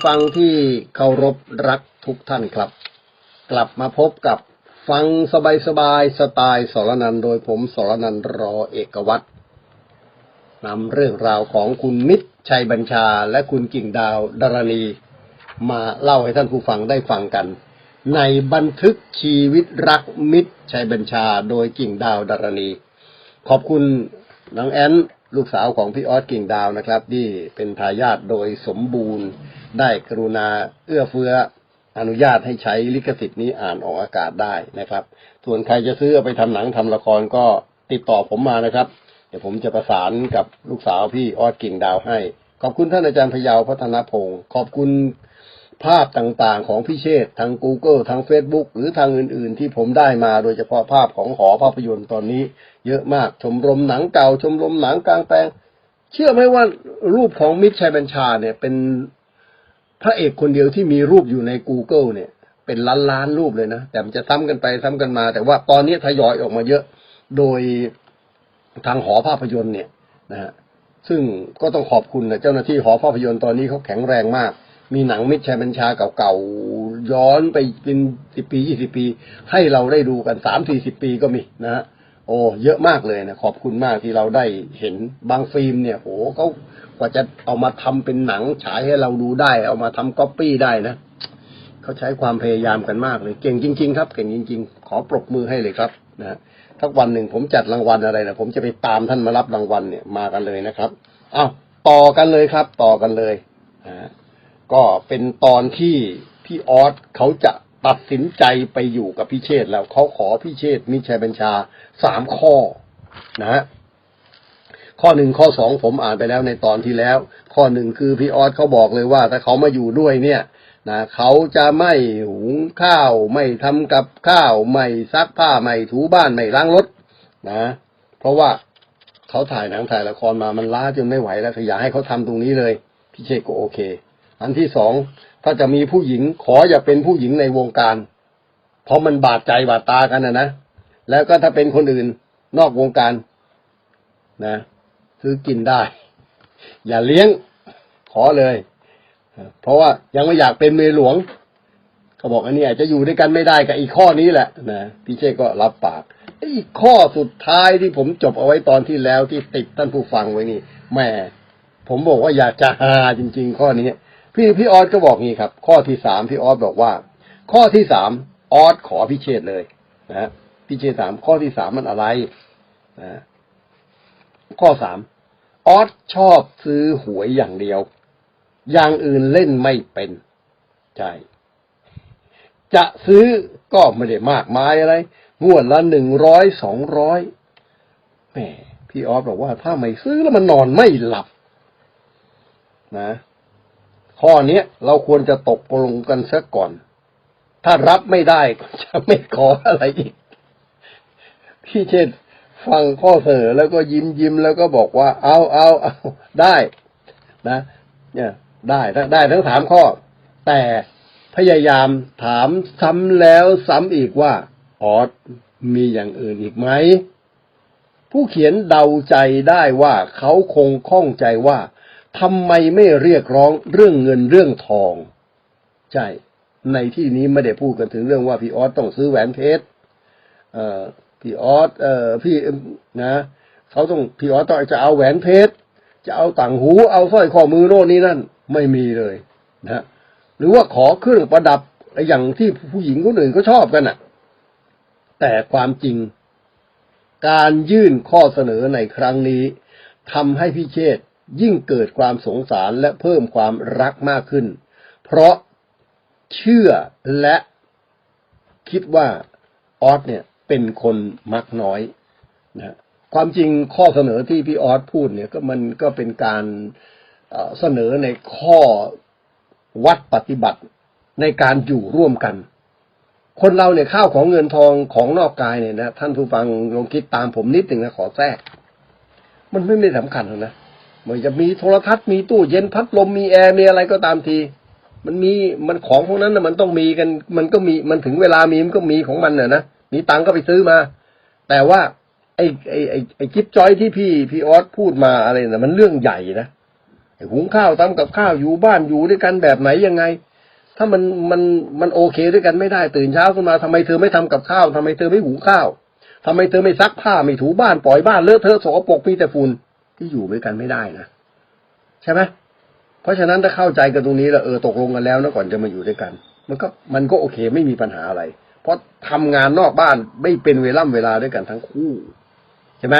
้ฟังที่เคารพรักทุกท่านครับ กลับมาพบกับฟังสบายสบายๆสไตล์สรนันโดยผมสรนันรอเอกวัตรนำเรื่องราวของคุณมิตรชัยบัญชาและคุณกิ่งดาวดารณี มาเล่าให้ท่านผู้ฟังได้ฟังกัน ในบันทึกชีวิตรักมิตรชัยบัญชาโดยกิ่งดาวดารณี ขอบคุณน้องแอนลูกสาวของพี่ออสกิ่งดาวนะครับที่เป็นทายาทโดยสมบูรณ์ ได้กรุณาเอื้อเฟื้ออนุญาตให้ใช้ลิขสิทธิ์นี้อ่านออกอากาศได้นะครับ ส่วนใครจะซื้อไปทำหนังทำละครก็ติดต่อผมมานะครับ เดี๋ยวผมจะประสานกับลูกสาวพี่ออสกิ่งดาวให้ ขอบคุณท่านอาจารย์พยาวพัฒนพงศ์ขอบคุณภาพต่างๆ ของพี่เชษฐ์ทาง Google ทาง Facebook หรือทางอื่นๆ ที่ผมได้มาโดยเฉพาะภาพของหอภาพยนตร์ตอนนี้ เยอะมากชมรมหนังเก่าชมรมหนังกลางแปลง เชื่อไหมว่ารูปของมิตรชัยบัญชาเนี่ยเป็น พระเอกคนเดียวที่มีรูปอยู่ใน Google เนี่ย เป็นล้านล้านรูปเลยนะ แต่มันจะซ้ำกันไปซ้ำกันมา แต่ว่าตอนนี้ทยอยออกมาเยอะ โดยทางหอภาพยนตร์เนี่ยนะฮะซึ่งก็ต้องขอบคุณนะเจ้าหน้าที่หอภาพยนตร์ตอนนี้เขาแข็งแรงมาก มีหนังมิตรชัยบัญชาเก่าๆย้อนไปเป็นสิบปียี่สิบปี ให้เราได้ดูกันสามสี่สิบปีก็มีนะฮะโอ้เยอะมากเลยนะขอบคุณมากที่เราได้เห็นบางฟิล์มเนี่ยโหเขา กว่าจะเอามาทำเป็นหนังฉายให้เราดูได้ เอามาทำก๊อปปี้ได้นะเขาใช้ความพยายามกันมากเลย เก่งจริง ๆ ครับ เก่งจริง ๆ ขอปรบมือให้เลยครับนะถ้าวันหนึ่งผมจัดรางวัลอะไรนะผมจะไปตามท่านมารับรางวัลเนี่ยมากันเลยนะครับอ้าวต่อกันเลยครับ ต่อกันเลยนะก็เป็นตอนที่พี่ออสเขาจะตัดสินใจไปอยู่กับพี่เชษแล้วเขาขอพี่เชษมิชัยบัญชาสามข้อนะฮะ ข้อหนึ่งข้อสองผมอ่านไปแล้วในตอนที่แล้ว ข้อหนึ่งคือพี่ออสเขาบอกเลยว่าถ้าเขามาอยู่ด้วยเนี่ยนะเขาจะไม่หุงข้าว ไม่ทำกับข้าว ไม่ซักผ้า ไม่ถูบ้าน ไม่ล้างรถนะ เพราะว่าเขาถ่ายหนังถ่ายละครมามันล้าจนไม่ไหวแล้วขยากให้เขาทำตรงนี้เลย พี่เชก็โอเค อันที่สองถ้าจะมีผู้หญิงขออย่าเป็นผู้หญิงในวงการ เพราะมันบาดใจบาดตากันนะนะแล้วก็ถ้าเป็นคนอื่นนอกวงการนะ ซื้อกินได้ อย่าเลี้ยงขอเลย เพราะว่ายังไม่อยากเป็นเมียหลวงเขาบอกอันนี้อาจจะอยู่ด้วยกันไม่ได้กับอีกข้อนี้แหละนะพี่เชษก็รับปากอีกข้อสุดท้ายที่ผมจบเอาไว้ตอนที่แล้วที่ติดท่านผู้ฟังไว้นี่แหม่ผมบอกว่าอยากจะฮาจริง ๆ ข้อนี้พี่พี่ออสก็บอกงี้ครับ ข้อที่สามพี่ออสบอกว่า ข้อที่สามออสขอพิเชษเลยนะพิเชษถามข้อที่สามมันอะไรนะ ข้อสามออสชอบซื้อหวยอย่างเดียว อย่างอื่นเล่นไม่เป็น ใช่ จะซื้อก็ไม่ได้มากมายอะไร งวดละหนึ่งร้อยสองร้อยแหมพี่ออสบอกว่าถ้าไม่ซื้อแล้วมันนอนไม่หลับ นะ ข้อเนี้ยเราควรจะตกลงกันซะก่อน ถ้ารับไม่ได้ก็จะไม่ขออะไรอีก พี่เช่น ฟังข้อเสนอแล้วก็ยิ้มยิ้มแล้วก็บอกว่า เอาเอาเอาได้นะ เนี่ยได้ได้ได้ทั้งสามข้อ แต่พยายามถามซ้ำแล้วซ้ำอีกว่าออสมีอย่างอื่นอีกไหม ผู้เขียนเดาใจได้ว่าเขาคงข้องใจว่าทำไมไม่เรียกร้องเรื่องเงินเรื่องทอง ใช่ ในที่นี้ไม่ได้พูดกันถึงเรื่องว่าพี่ออสต้องซื้อแหวนเพชรเอ่อ พี่ออสเอ่อพี่นะเขาต้องพี่ออสต้องจะเอาแหวนเพชรจะเอาต่างหูเอาสร้อยข้อมือโน่นนี่นั่น ไม่มีเลยนะหรือว่าขอเครื่องประดับอย่างที่ผู้หญิงคนอื่นเขาชอบกันน่ะ แต่ความจริง การยื่นข้อเสนอในครั้งนี้ทำให้พี่เชษยิ่งเกิดความสงสารและเพิ่มความรักมากขึ้น เพราะเชื่อและคิดว่าออสเนี่ย เป็นคนมักน้อยนะความจริงข้อเสนอที่พี่ออสพูดเนี่ยก็มันก็เป็นการเสนอในข้อวัดปฏิบัติในการอยู่ร่วมกัน คนเราเนี่ยข้าวของเงินทองของนอกกายเนี่ยนะท่านผู้ฟังลองคิดตามผมนิดหนึ่งนะขอแทรก มันไม่ไม่สำคัญหรอกนะมันจะมีโทรทัศน์มีตู้เย็นพัดลมมีแอร์มีอะไรก็ตามที มันมีมันของพวกนั้นนะมันต้องมีกัน มันก็มีมันถึงเวลามีมันก็มีของมันน่ะนะ มีตังก็ไปซื้อมา แต่ว่าไอ้ไอ้ไอ้ไอ้จิ๊บจอยที่พี่พี่ออสพูดมาอะไรนะมันเรื่องใหญ่นะหุงข้าวทำกับข้าวอยู่บ้านอยู่ด้วยกันแบบไหนยังไง ถ้ามันมันมันโอเคด้วยกันไม่ได้ตื่นเช้าขึ้นมาทำไมเธอไม่ทำกับข้าวทำไมเธอไม่หุงข้าวทำไมเธอไม่ซักผ้าไม่ถูบ้านปล่อยบ้านเลอะเทอะสกปรกมีแต่ฝุ่นที่อยู่ด้วยกันไม่ได้นะใช่ไหมเพราะฉะนั้นถ้าเข้าใจกันตรงนี้แล้วเออตกลงกันแล้วนะก่อนจะมาอยู่ด้วยกัน มันก็มันก็โอเคไม่มีปัญหาอะไร เพราะทำงานนอกบ้านไม่เป็นเวล่ำเวลาด้วยกันทั้งคู่ ใช่ไหม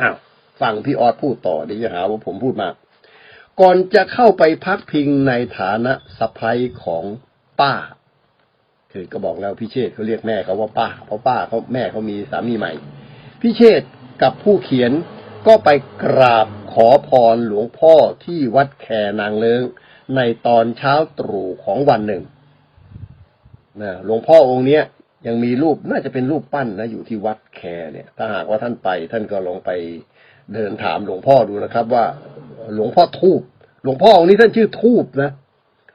อ้าวฟังพี่ออสพูดต่อเดี๋ยวจะหาว่าผมพูดมาก ก่อนจะเข้าไปพักพิงในฐานะสะพ้ยของป้า คือก็บอกแล้วพี่เชษเขาเรียกแม่เขาว่าป้า เพราะป้าเขาแม่เขามีสามีใหม่ พี่เชษกับผู้เขียนก็ไปกราบขอพรหลวงพ่อที่วัดแคนางเลิงในตอนเช้าตรู่ของวันหนึ่ง นะหลวงพ่อองค์เนี้ยยังมีรูปน่าจะเป็นรูปปั้นนะอยู่ที่วัดแคเนี่ย ถ้าหากว่าท่านไป ท่านก็ลองไปเดินถามหลวงพ่อดูนะครับ ว่าหลวงพ่อทูบหลวงพ่อองค์นี้ท่านชื่อทูบนะ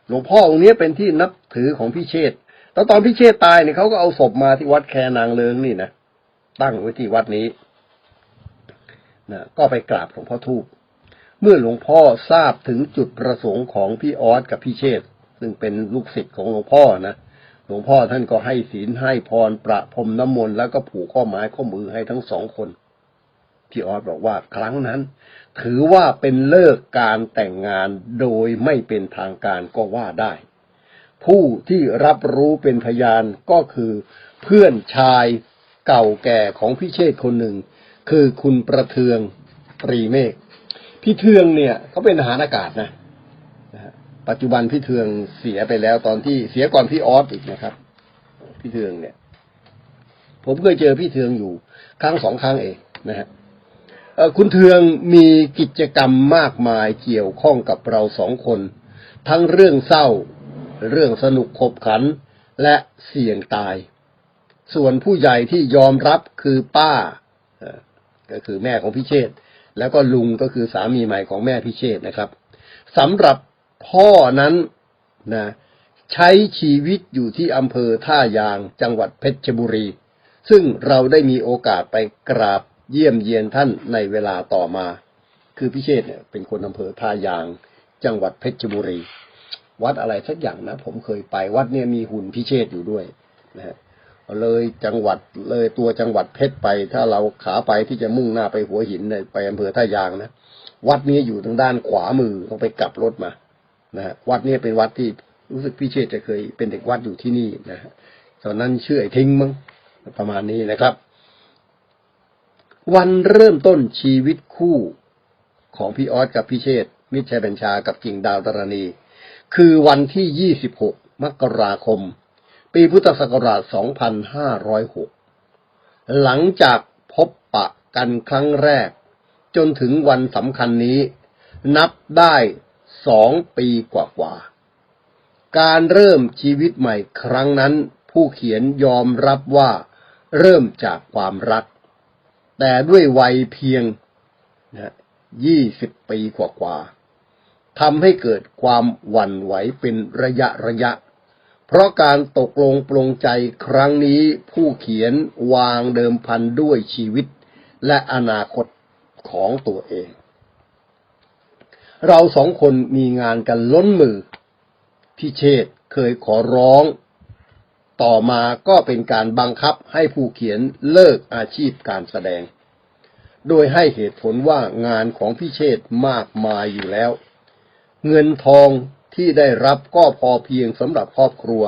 หลวงพ่อองค์นี้เป็นที่นับถือของพี่เชษฐ์แล้วตอนพี่เชษตายเนี่ยเขาก็เอาศพมาที่วัดแคนางเลิงนี่นะตั้งไว้ที่วัดนี้นะก็ไปกราบหลวงพ่อทูบเมื่อหลวงพ่อทราบถึงจุดประสงค์ของพี่ออสกับพี่เชษซึ่งเป็นลูกศิษย์ของหลวงพ่อนะ หลวงพ่อท่านก็ให้ศีลให้พรประพรมน้ำมนต์แล้วก็ผูกข้อไม้ข้อมือให้ทั้งสองคนพี่ออสบอกว่าครั้งนั้น ถือว่าเป็นเลิกการแต่งงานโดยไม่เป็นทางการก็ว่าได้ ผู้ที่รับรู้เป็นพยานก็คือ เพื่อนชายเก่าแก่ของพี่เชษคนหนึ่ง คือคุณประเทืองตรีเมฆพี่เทืองเนี่ยเขาเป็นทหารอากาศนะนะฮะ ปัจจุบันพี่เทืองเสียไปแล้วตอนที่เสียก่อนพี่ออสอีกนะครับ พี่เทืองเนี่ย ผมเคยเจอพี่เทืองอยู่ครั้งสองครั้งเองนะฮะคุณเทืองมีกิจกรรมมากมายเกี่ยวข้องกับเราสองคน ทั้งเรื่องเศร้า เรื่องสนุกขบขัน และเสี่ยงตาย ส่วนผู้ใหญ่ที่ยอมรับคือป้าก็คือแม่ของพิเชษแล้วก็ลุงก็คือสามีใหม่ของแม่พิเชษนะครับสำหรับ พ่อนั้นนะใช้ชีวิตอยู่ที่อำเภอท่ายางจังหวัดเพชรบุรี ซึ่งเราได้มีโอกาสไปกราบเยี่ยมเยียนท่านในเวลาต่อมา คือพิเชษเนี่ยเป็นคนอำเภอท่ายาง จังหวัดเพชรบุรี วัดอะไรสักอย่างนะ ผมเคยไปวัดเนี่ยมีหุ่นพิเชษอยู่ด้วยนะฮะเลยจังหวัดเลยตัวจังหวัดเพชรไป ถ้าเราขาไปที่จะมุ่งหน้าไปหัวหินเนี่ยไปอำเภอท่ายางนะวัดนี้อยู่ทางด้านขวามือต้องไปกลับรถมา นะฮะวัดนี้เป็นวัดที่รู้สึกพิเชษจะเคยเป็นเด็กวัดอยู่ที่นี่นะฮะตอนนั้นชื่อไอ้ทิ้งมั้งประมาณนี้นะครับ วันเริ่มต้นชีวิตคู่ของพี่ออสกับพี่เชษมิตรชัยบัญชากับกิ่งดาวตรณี คือวันที่ 26 มกราคม ปีพุทธศักราช 2506 หลังจากพบปะกันครั้งแรก จนถึงวันสำคัญนี้ นับได้ สองปีกว่าๆ การเริ่มชีวิตใหม่ครั้งนั้น ผู้เขียนยอมรับว่าเริ่มจากความรัก แต่ด้วยวัยเพียงยี่สิบปีกว่าๆทำให้เกิดความหวั่นไหวเป็นระยะระยะ เพราะการตกลงปลงใจครั้งนี้ผู้เขียนวางเดิมพันด้วยชีวิตและอนาคตของตัวเอง เราสองคนมีงานกันล้นมือพี่เชษเคยขอร้อง ต่อมาก็เป็นการบังคับให้ผู้เขียนเลิกอาชีพการแสดง โดยให้เหตุผลว่างานของพี่เชษมากมายอยู่แล้ว เงินทองที่ได้รับก็พอเพียงสำหรับครอบครัว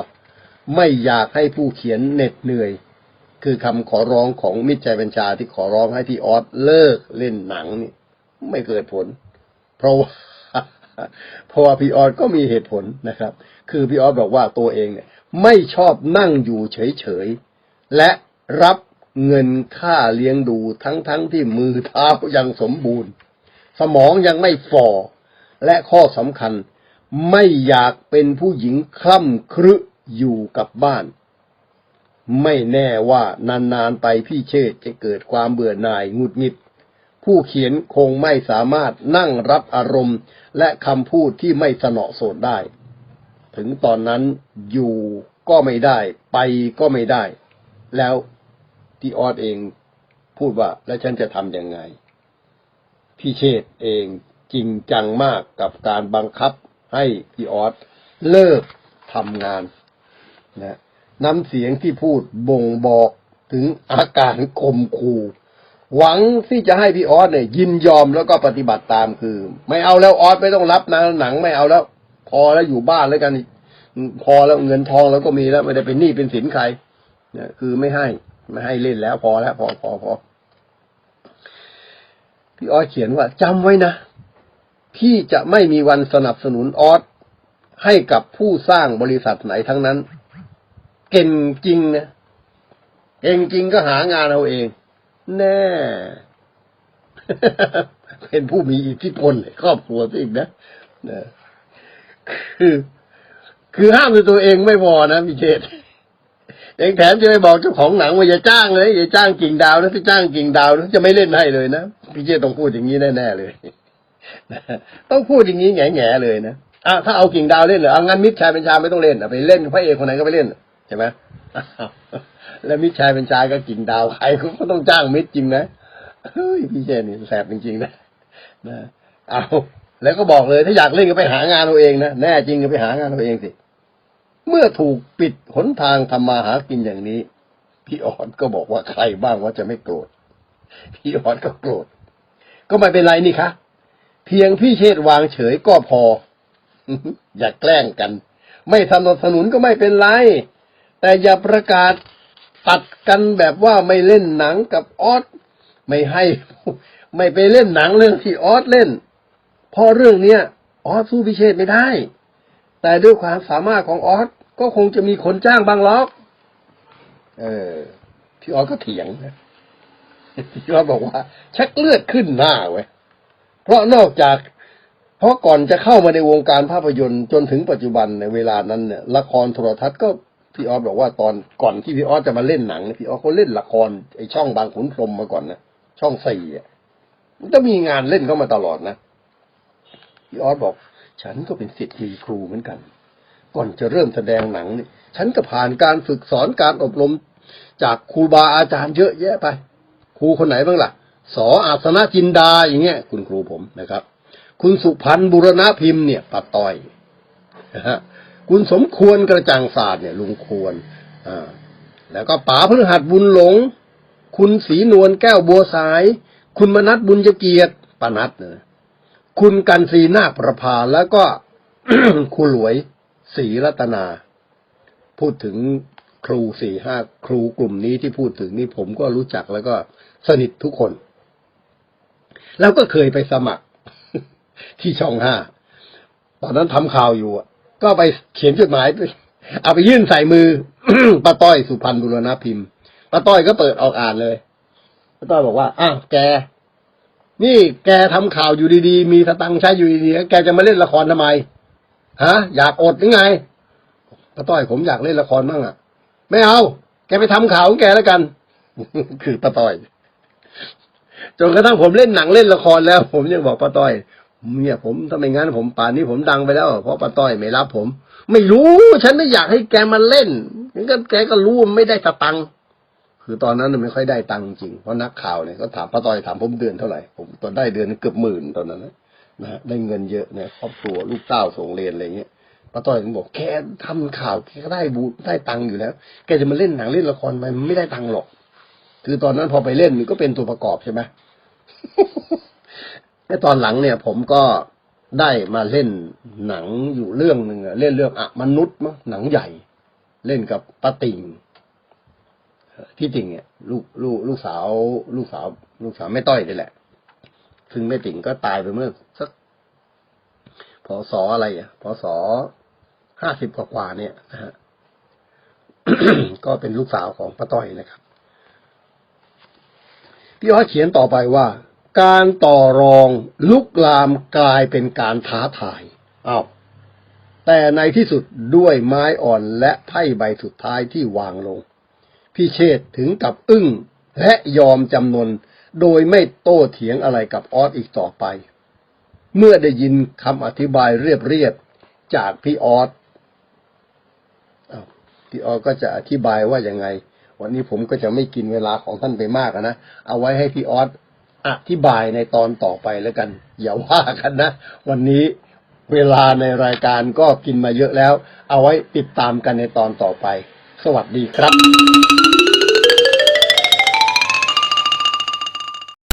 ไม่อยากให้ผู้เขียนเหน็ดเหนื่อย คือคำขอร้องของมิตรใจบัญชาที่ขอร้องให้พี่ออสเลิกเล่นหนังนี่ไม่เกิดผล เพราะว่าเพราะว่าพี่ออสก็มีเหตุผลนะครับ คือพี่ออสบอกว่าตัวเองเนี่ย ไม่ชอบนั่งอยู่เฉยๆ และรับเงินค่าเลี้ยงดูทั้งๆทที่มือเท้ายังสมบูรณ์ สมองยังไม่ฝ่อ และข้อสำคัญไม่อยากเป็นผู้หญิงคล่ำครึอยู่กับบ้าน ไม่แน่ว่านานๆไปพี่เชษจะเกิดความเบื่อหน่ายงุดหงิด ผู้เขียนคงไม่สามารถนั่งรับอารมณ์ และคำพูดที่ไม่สนอโสดได้ ถึงตอนนั้นอยู่ก็ไม่ได้ ไปก็ไม่ได้ แล้วที่ออสเองพูดว่า แล้วฉันจะทำยังไง พี่เชษเองจริงจังมากกับการบังคับให้พี่ออสเลิกทำงานนะน้ำเสียงที่พูดบ่งบอกถึงอาการข่มขู่ หวังที่จะให้พี่ออสเนี่ย ยินยอมแล้วก็ปฏิบัติตามคือ ไม่เอาแล้วออสไม่ต้องรับนะหนังไม่เอาแล้ว พอแล้วอยู่บ้านแล้วกัน พอแล้วเงินทองแล้วก็มีแล้วไม่ได้เป็นหนี้เป็นสินใครเนี่ยคือไม่ให้ไม่ให้เล่นแล้วพอแล้วพอพอพอพี่ออสเขียนว่าจำไว้นะพี่จะไม่มีวันสนับสนุนออสให้กับผู้สร้างบริษัทไหนทั้งนั้น เก่งจริงนะเก่งจริงก็หางานเอาเอง แน่ เป็นผู้มีอิทธิพลในครอบครัวซะอีกนะนะคือคือห้ามตัวเองไม่พอนะพี่เชษเองแถมจะไปบอกเจ้าของหนังว่าอย่าจ้างเลยอย่าจ้างกิ่งดาวนะถ้าจ้างกิ่งดาวนะจะไม่เล่นให้เลยนะพี่เชษต้องพูดอย่างนี้แน่ๆเลยนะต้องพูดอย่างนี้แง่ๆเลยนะอะถ้าเอากิ่งดาวเล่นเหรอเอางั้นมิตรชายเป็นชาไม่ต้องเล่นไปเล่นพระเอกคนไหนก็ไปเล่นใช่ไหม แล้วมิตรชายเป็นชายก็กิ่งดาวใครก็ต้องจ้างมิตรจริงนะเฮ้ยพี่เชษนี่แสบจริงๆนะนะเอาแล้วก็บอกเลยถ้าอยากเล่นก็ไปหางานเอาเองนะแน่จริงก็ไปหางานเอาเองสิเมื่อถูกปิดหนทางทำมาหากินอย่างนี้ พี่ออดก็บอกว่าใครบ้างว่าจะไม่โกรธพี่ออดก็โกรธก็ไม่เป็นไรนี่คะเพียงพี่เชษวางเฉยก็พอ อย่าแกล้งกัน ไม่สนับสนุนก็ไม่เป็นไร แต่อย่าประกาศ ตัดกันแบบว่าไม่เล่นหนังกับออสไม่ให้ ไม่ไปเล่นหนังเรื่องที่ออสเล่นเพราะเรื่องเนี้ยออสสู้พิเชษไม่ได้ แต่ด้วยความสามารถของออสก็คงจะมีคนจ้างบางล็อก เออ พี่ออสก็เถียงนะพี่ออสบอกว่า ชักเลือดขึ้นหน้าเว้ยเพราะนอกจาก เพราะก่อนจะเข้ามาในวงการภาพยนตร์จนถึงปัจจุบันในเวลานั้นเนี่ยละครโทรทัศน์ก็ พี่ออสบอกว่าตอนก่อนที่พี่ออสจะมาเล่นหนังเนี่ยพี่ออสเขาเล่นละครไอช่องบางขุนพรมมาก่อนนะช่องสี่อะมันก็มีงานเล่นเข้ามาตลอดนะพี่ออสบอก ฉันก็เป็นศิษย์มีครูเหมือนกัน ก่อนจะเริ่มแสดงหนังนี่ฉันก็ผ่านการฝึกสอนการอบรมจากครูบาอาจารย์เยอะแยะไป ครูคนไหนบ้างล่ะสออาสนะจินดาอย่างเงี้ย คุณครูผมนะครับ คุณสุพันธ์บุรณะพิมพ์เนี่ยปัดต้อยนะฮะ คุณสมควรกระจ่างศาสตร์เนี่ยลุงควรอ่าแล้วก็ป๋าพฤหัสบุญหลง คุณศรีนวลแก้วบัวสาย คุณมนัทบุญเกียรติปนัทเนี่ยคุณกันซีนาคประภาแล้วก็ครูหลวยศรีรัตนา พูดถึงครูสี่ห้าครูกลุ่มนี้ที่พูดถึงนี่ผมก็รู้จักแล้วก็สนิททุกคน แล้วก็เคยไปสมัครที่ช่องห้าตอนนั้นทำข่าวอยู่อะ ก็ไปเขียนจดหมายไปเอาไปยื่นใส่มือป้าต้อยสุพรรณบุรณพิมพ์ป้าต้อยก็เปิดออกอ่านเลยป้าต้อยบอกว่าอ้าวแก นี่แกทำข่าวอยู่ดีๆ มีสตังค์ใช้อยู่ดีๆแกจะมาเล่นละครทำไมฮะ อยากอดหรือไงป้าต้อยผมอยากเล่นละครบ้างอะ ไม่เอา แกไปทำข่าวของแกแล้วกัน คือป้าต้อยจนกระทั่งผมเล่นหนังเล่นละครแล้ว ผมยังบอกป้าต้อย เนี่ยผมถ้าไม่งั้นผมป่านนี้ผมดังไปแล้ว เพราะป้าต้อยไม่รับผม ไม่รู้ ฉันไม่อยากให้แกมาเล่นงั้นก็แกก็รู้ว่าไม่ได้สตังค์คือตอนนั้นไม่ค่อยได้ตังค์จริงเพราะนักข่าวเนี่ยก็ถามป้าต้อยถามผมเดือนเท่าไหร่ผมตอนได้เดือนเกือบหมื่นตอนนั้นนะนะได้เงินเยอะเนี่ยครอบครัวลูกเต้าส่งเรียนอะไรเงี้ยป้าต้อยผมบอกแกทำข่าวแกก็ได้บูได้ตังค์อยู่แล้ว แกจะมาเล่นหนังเล่นละครมันไม่ได้ตังค์หรอก คือตอนนั้นพอไปเล่นมันก็เป็นตัวประกอบใช่ไหม แต่ตอนหลังเนี่ย ผมก็ได้มาเล่นหนังอยู่เรื่องหนึ่งเล่นเรื่องอะมนุษย์มั้งหนังใหญ่ เล่นกับป้าติ่งเอ่อพี่ติ่งเนี่ยลูกลูกลูกสาว ลูกสาว ลูกสาวแม่ต้อยนี่แหละ ซึ่งแม่ติ่งก็ตายไปเมื่อสักพศอะไรอะพศห้าสิบกว่าเนี่ยนะฮะก็เป็นลูกสาวของป้าต้อยนะครับ พี่อ้อยเขียนต่อไปว่า การต่อรองลุกลามกลายเป็นการท้าทายอ้าวแต่ในที่สุดด้วยไม้อ่อนและไพ่ใบสุดท้ายที่วางลงพี่เชษถึงกับอึ้งและยอมจำนนโดยไม่โต้เถียงอะไรกับออสอีกต่อไป เมื่อได้ยินคำอธิบายเรียบๆจากพี่ออสอ้าวพี่ออสก็จะอธิบายว่ายังไง วันนี้ผมก็จะไม่กินเวลาของท่านไปมากนะ เอาไว้ให้พี่ออส อธิบายในตอนต่อไปแล้วกัน อย่าว่ากันนะ วันนี้เวลาในรายการก็กินมาเยอะแล้ว เอาไว้ติดตามกันในตอนต่อไป สวัสดีครับ